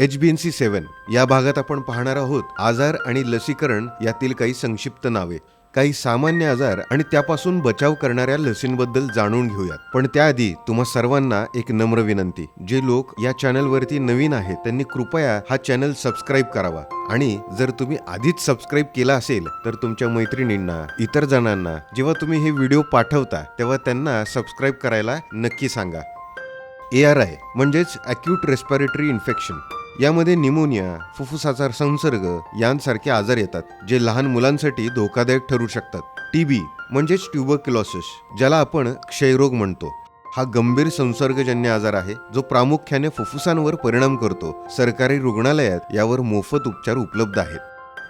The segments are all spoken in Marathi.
H B N C seven या भागात आपण पाहणार आहोत आजार आणि लसीकरण यातील काही संक्षिप्त नावे. काही सामान्य आजार आणि त्यापासून बचाव करणाऱ्या लसींबद्दल जाणून घेऊयात. पण त्याआधी तुम्हा सर्वांना एक नम्र विनंती. जे लोक या चॅनलवरती नवीन आहेत त्यांनी कृपया हा चॅनल सबस्क्राईब करावा. आणि जर तुम्ही आधीच सबस्क्राईब केला असेल तर तुमच्या मैत्रिणींना इतर जणांना जेव्हा तुम्ही हे व्हिडिओ पाठवता तेव्हा त्यांना सबस्क्राईब करायला नक्की सांगा. ए आर आय म्हणजेच अक्यूट रेस्पिरेटरी इन्फेक्शन यामध्ये निमोनिया फुफ्फुसाचा संसर्ग यांसारखे आजार येतात जे लहान मुलांसाठी धोकादायक ठरू शकतात. टीबी म्हणजेच ट्युबरक्युलॉसिस ज्याला आपण क्षयरोग म्हणतो. हा गंभीर संसर्गजन्य आजार आहे जो प्रामुख्याने फुफ्फुसांवर परिणाम करतो. सरकारी रुग्णालयात यावर मोफत उपचार उपलब्ध आहेत.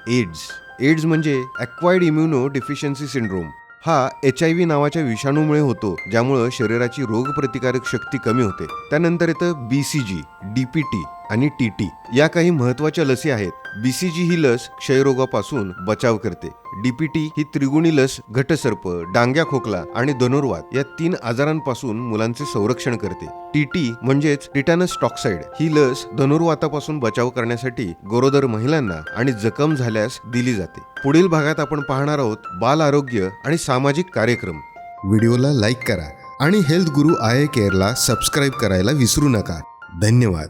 एड्स एड्स म्हणजे अक्वायर्ड इम्युनो डिफिशियन्सी सिंड्रोम हा एच आय व्ही नावाच्या विषाणूमुळे होतो ज्यामुळं शरीराची रोगप्रतिकारक शक्ती कमी होते. त्यानंतर येतं B C G D P T आणि टी टी या काही महत्त्वाच्या लसी आहेत. बी सी जी ही लस क्षयरोगापासून बचाव करते. डीपीटी ही त्रिगुणी लस घटसर्प डांग्या खोकला आणि धनुर्वात या तीन आजारांपासून मुलांचे संरक्षण करते. टीटी म्हणजेच टिटॅनस टॉक्साइड ही लस धनुर्वातापासून बचाव करण्यासाठी गरोदर महिलांना आणि जखम झाल्यास दिली जाते. पुढील भागात आपण पाहणार आहोत बाल आरोग्य आणि सामाजिक कार्यक्रम. व्हिडिओला लाईक करा आणि हेल्थ गुरु आय केअरला सबस्क्राईब करायला विसरू नका. धन्यवाद.